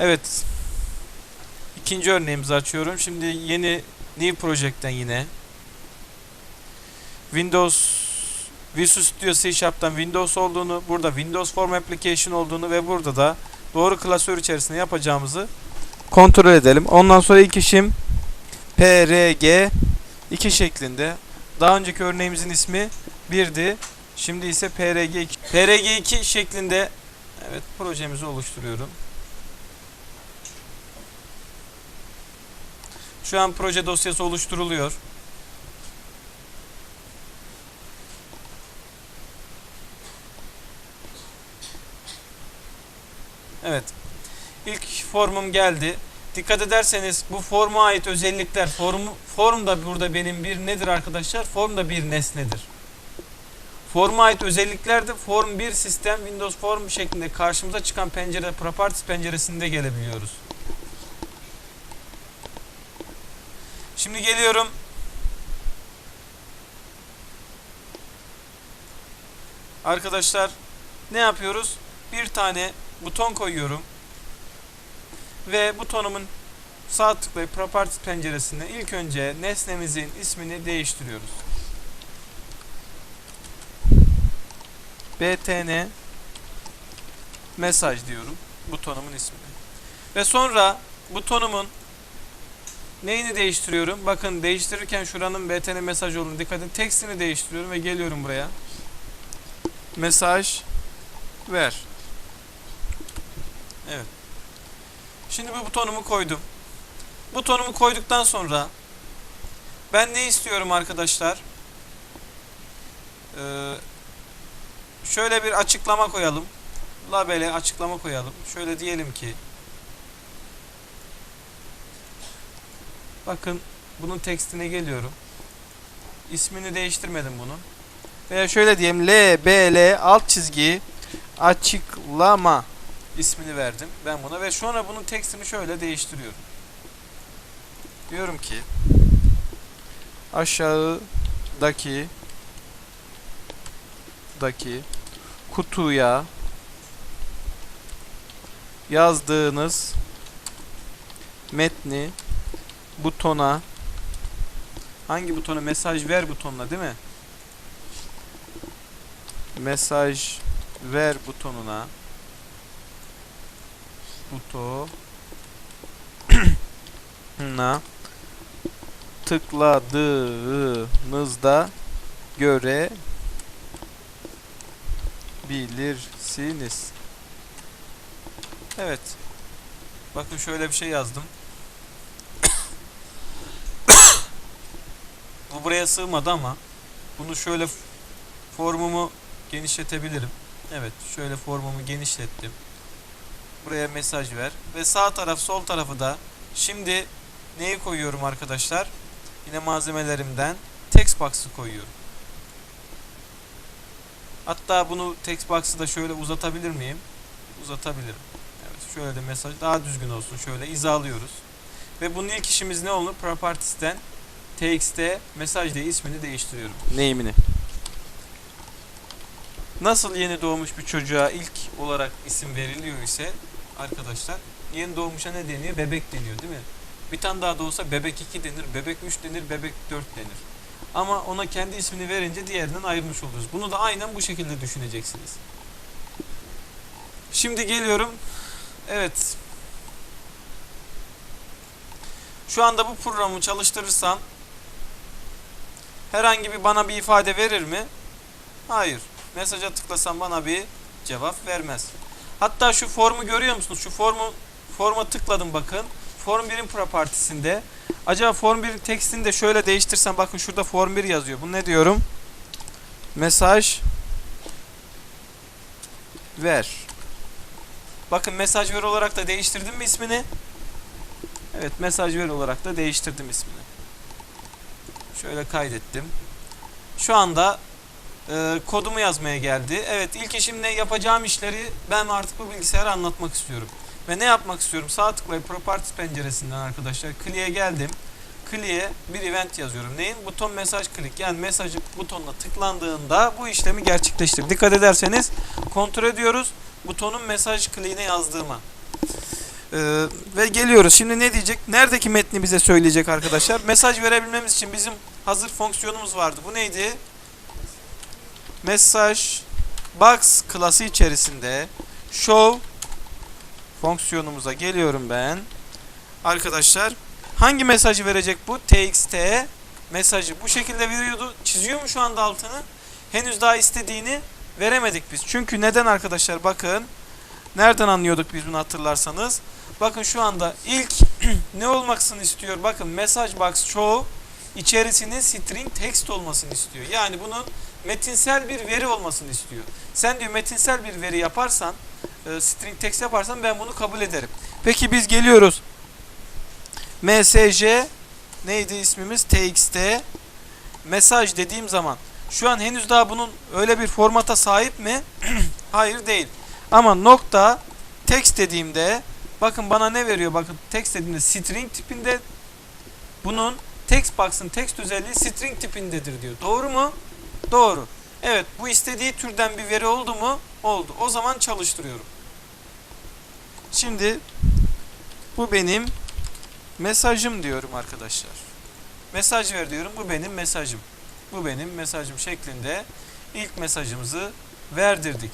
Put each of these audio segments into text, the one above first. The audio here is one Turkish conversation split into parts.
Evet. İkinci örneğimizi açıyorum. Şimdi yeni New Project'ten yine Windows Visual Studio C Sharp'tan Windows olduğunu, burada Windows Form Application olduğunu ve burada da doğru klasör içerisinde yapacağımızı kontrol edelim. Ondan sonra ilk işim PRG 2 şeklinde. Daha önceki örneğimizin ismi 1'di. Şimdi ise PRG 2. PRG 2 şeklinde evet projemizi oluşturuyorum. Şu an proje dosyası oluşturuluyor. Evet. İlk formum geldi. Dikkat ederseniz bu forma ait özellikler form form da burada benim bir nedir arkadaşlar? Form da bir nesnedir. Forma ait özellikler de form bir sistem Windows Form şeklinde karşımıza çıkan pencere Properties penceresinde gelebiliyoruz. Şimdi geliyorum. Arkadaşlar ne yapıyoruz? Bir tane buton koyuyorum. Ve butonumun sağ tıklayıp Properties penceresinde ilk önce nesnemizin ismini değiştiriyoruz. btn mesaj diyorum butonumun ismini. Ve sonra butonumun neyini değiştiriyorum? Bakın değiştirirken şuranın btn mesaj olduğunu dikkat edin. Tekstini değiştiriyorum ve geliyorum buraya. Mesaj ver. Evet. Şimdi bu butonumu koydum. Butonumu koyduktan sonra ben ne istiyorum arkadaşlar? Ee, şöyle bir açıklama koyalım. Labele açıklama koyalım. Şöyle diyelim ki Bakın bunun tekstine geliyorum. İsmini değiştirmedim bunun. Veya şöyle diyeyim L B L alt çizgi açıklama ismini verdim ben buna ve sonra bunun tekstini şöyle değiştiriyorum. Diyorum ki aşağıdaki daki kutuya yazdığınız metni butona hangi butona mesaj ver butonuna değil mi? Mesaj ver butonuna butona tıkladığınızda görebilirsiniz. Evet. Bakın şöyle bir şey yazdım. Bu buraya sığmadı ama bunu şöyle formumu genişletebilirim. Evet, şöyle formumu genişlettim. Buraya mesaj ver ve sağ taraf sol tarafı da şimdi neyi koyuyorum arkadaşlar? Yine malzemelerimden text box'ı koyuyorum. Hatta bunu text box'ı da şöyle uzatabilir miyim? Uzatabilirim. Evet, şöyle de mesaj daha düzgün olsun. Şöyle izalıyoruz. Ve bunun ilk işimiz ne olur? Properties'ten txt mesaj diye ismini değiştiriyorum. Name'ini. Nasıl yeni doğmuş bir çocuğa ilk olarak isim veriliyor ise arkadaşlar yeni doğmuşa ne deniyor? Bebek deniyor değil mi? Bir tane daha doğsa bebek 2 denir, bebek 3 denir, bebek 4 denir. Ama ona kendi ismini verince diğerinden ayırmış oluruz. Bunu da aynen bu şekilde düşüneceksiniz. Şimdi geliyorum. Evet. Şu anda bu programı çalıştırırsam herhangi bir bana bir ifade verir mi? Hayır. Mesaja tıklasam bana bir cevap vermez. Hatta şu formu görüyor musunuz? Şu formu forma tıkladım bakın. Form 1'in propertiesinde. Acaba form 1'in tekstini de şöyle değiştirsem bakın şurada form 1 yazıyor. Bu ne diyorum? Mesaj ver. Bakın mesaj ver olarak da değiştirdim mi ismini? Evet mesaj ver olarak da değiştirdim ismini. Şöyle kaydettim. Şu anda e, kodumu yazmaya geldi. Evet ilk işimle yapacağım işleri ben artık bu bilgisayara anlatmak istiyorum. Ve ne yapmak istiyorum? Sağ tıklayıp Properties penceresinden arkadaşlar Clear'e geldim. Clear'e bir event yazıyorum. Neyin? Buton mesaj click. Yani mesajı butonla tıklandığında bu işlemi gerçekleştir. Dikkat ederseniz kontrol ediyoruz butonun mesaj click'ine yazdığıma. Ee, ve geliyoruz. Şimdi ne diyecek? Neredeki metni bize söyleyecek arkadaşlar? Mesaj verebilmemiz için bizim hazır fonksiyonumuz vardı. Bu neydi? Mesaj box klası içerisinde show fonksiyonumuza geliyorum ben. Arkadaşlar hangi mesajı verecek bu? txt mesajı bu şekilde veriyordu. Çiziyor mu şu anda altını? Henüz daha istediğini veremedik biz. Çünkü neden arkadaşlar? Bakın. Nereden anlıyorduk biz bunu hatırlarsanız? Bakın şu anda ilk ne olmaksını istiyor? Bakın message box show içerisinin string text olmasını istiyor. Yani bunun metinsel bir veri olmasını istiyor. Sen diyor metinsel bir veri yaparsan, e, string text yaparsan ben bunu kabul ederim. Peki biz geliyoruz. msj neydi ismimiz? txt mesaj dediğim zaman şu an henüz daha bunun öyle bir formata sahip mi? Hayır değil. Ama nokta text dediğimde bakın bana ne veriyor? Bakın text dediğimde string tipinde bunun text box'ın text özelliği string tipindedir diyor. Doğru mu? Doğru. Evet bu istediği türden bir veri oldu mu? Oldu. O zaman çalıştırıyorum. Şimdi bu benim mesajım diyorum arkadaşlar. Mesaj ver diyorum. Bu benim mesajım. Bu benim mesajım şeklinde ilk mesajımızı verdirdik.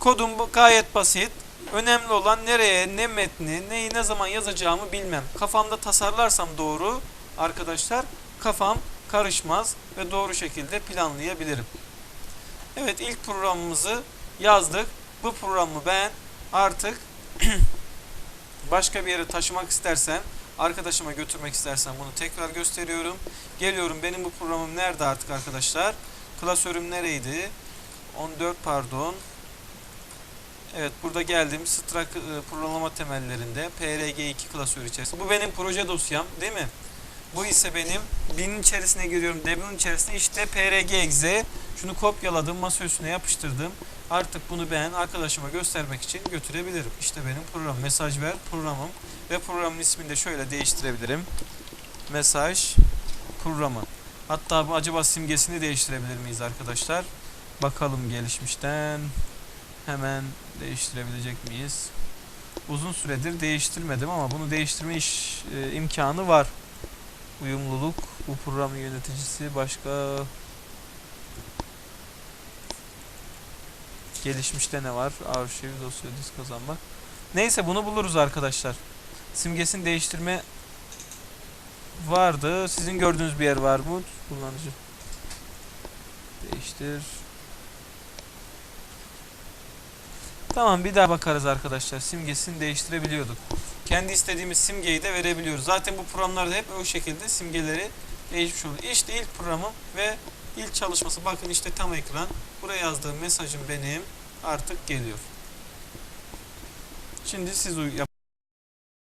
Kodum gayet basit. Önemli olan nereye, ne metni, neyi ne zaman yazacağımı bilmem. Kafamda tasarlarsam doğru arkadaşlar kafam karışmaz ve doğru şekilde planlayabilirim. Evet ilk programımızı yazdık. Bu programı ben artık başka bir yere taşımak istersem, arkadaşıma götürmek istersem bunu tekrar gösteriyorum. Geliyorum benim bu programım nerede artık arkadaşlar? Klasörüm nereydi? 14 pardon. Evet burada geldim. Strak e, programlama temellerinde PRG2 klasörü içerisinde. Bu benim proje dosyam değil mi? Bu ise benim binin içerisine giriyorum. Deb'in içerisinde işte PRG exe. Şunu kopyaladım, masa üstüne yapıştırdım. Artık bunu ben arkadaşıma göstermek için götürebilirim. İşte benim program. Mesaj ver programım. Ve programın ismini de şöyle değiştirebilirim. Mesaj programı. Hatta bu acaba simgesini değiştirebilir miyiz arkadaşlar? Bakalım gelişmişten. Hemen değiştirebilecek miyiz? Uzun süredir değiştirmedim ama bunu değiştirme iş, e, imkanı var. Uyumluluk, bu programın yöneticisi başka gelişmişte ne var? Arşiv, dosya, disk kazanmak. Neyse bunu buluruz arkadaşlar. Simgesini değiştirme vardı. Sizin gördüğünüz bir yer var mı? Kullanıcı. Değiştir. Tamam bir daha bakarız arkadaşlar. Simgesini değiştirebiliyorduk. Kendi istediğimiz simgeyi de verebiliyoruz. Zaten bu programlarda hep o şekilde simgeleri değişmiş oluyor. İşte ilk programım ve ilk çalışması. Bakın işte tam ekran. Buraya yazdığım mesajım benim artık geliyor. Şimdi siz uy- yap